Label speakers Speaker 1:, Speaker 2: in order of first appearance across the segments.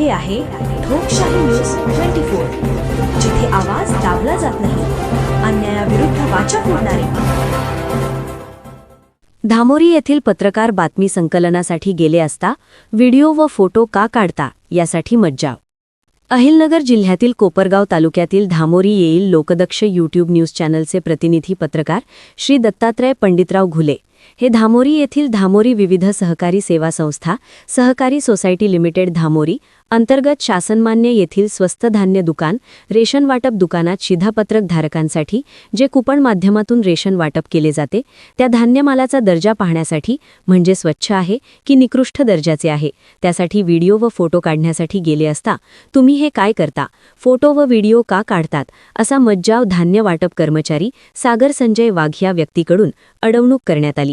Speaker 1: हे आहे लोकशाही न्यूज ट्वेंटी फोर जिथे आवाज दाबला जात नाही अन्यायाविरुद्ध वाचा फोडणारे.
Speaker 2: धामोरी येथील पत्रकार बातमी संकलनासाठी गेले असता व्हिडिओ व फोटो का काढता यासाठी मज्जाव. अहिलनगर जिल्ह्यातील कोपरगाव तालुक्यातील धामोरी येईल लोकदक्ष यूट्यूब न्यूज चॅनलचे प्रतिनिधी पत्रकार श्री दत्तात्रय पंडितराव घुले. हे धामोरी येथील धामोरी विविध सहकारी सेवा संस्था सहकारी सोसायटी लिमिटेड धामोरी अंतर्गत शासनमान्य येथील स्वस्त धान्य दुकान रेशन वाटप दुकानात शिधापत्रक धारकांसाठी जे कुपन माध्यमातून रेशन वाटप केले जाते त्या धान्यमालाचा दर्जा पाहण्यासाठी म्हणजे स्वच्छ आहे की निकृष्ट दर्जाचे आहे त्यासाठी व्हिडिओ व फोटो काढण्यासाठी गेले असता तुम्ही हे काय करता फोटो व व्हिडिओ का काढतात असा मज्जाव धान्य वाटप कर्मचारी सागर संजय वाघ या व्यक्तीकडून अडवणूक करण्यात आली.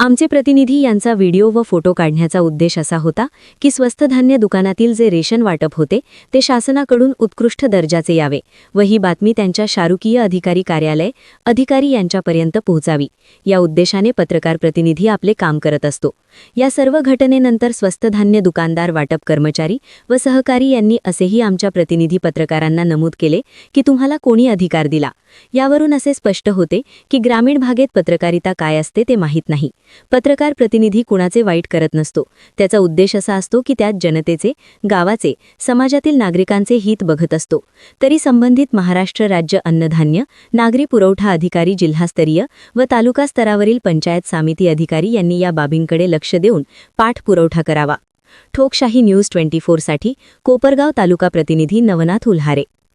Speaker 2: आमचे प्रतिनिधी यांचा व्हिडिओ व फोटो काढण्याचा उद्देश असा होता की स्वस्त धान्य दुकानातील जे रेशन वाटप होते ते शासनाकडून उत्कृष्ट दर्जाचे यावे व ही बातमी त्यांच्या शारुकीय अधिकारी कार्यालय अधिकारी यांच्यापर्यंत पोहोचावी. या उद्देशाने पत्रकार प्रतिनिधी आपले काम करत असतो. या सर्व घटनेनंतर स्वस्त धान्य दुकानदार वाटप कर्मचारी व सहकारी यांनी असेही आमच्या प्रतिनिधी पत्रकारांना नमूद केले की तुम्हाला कोणी अधिकार दिला? यावरून असे स्पष्ट होते की ग्रामीण भागेत पत्रकारिता काय असते ते माहीत नाही. पत्रकार प्रतिनिधी कुणाचे वाईट करत नसतो. त्याचा उद्देश असा असतो की त्यात जनतेचे गावाचे समाजातील नागरिकांचे हित बघत असतो. तरी संबंधित महाराष्ट्र राज्य अन्नधान्य नागरी पुरवठा अधिकारी जिल्हास्तरीय व तालुका स्तरावरील पंचायत समिती अधिकारी यांनी या बाबींकडे लक्ष देऊन पाठपुरवठा करावा. ठोकशाही न्यूज ट्वेंटी फोरसाठी कोपरगाव तालुका प्रतिनिधी नवनाथ उल्हारे.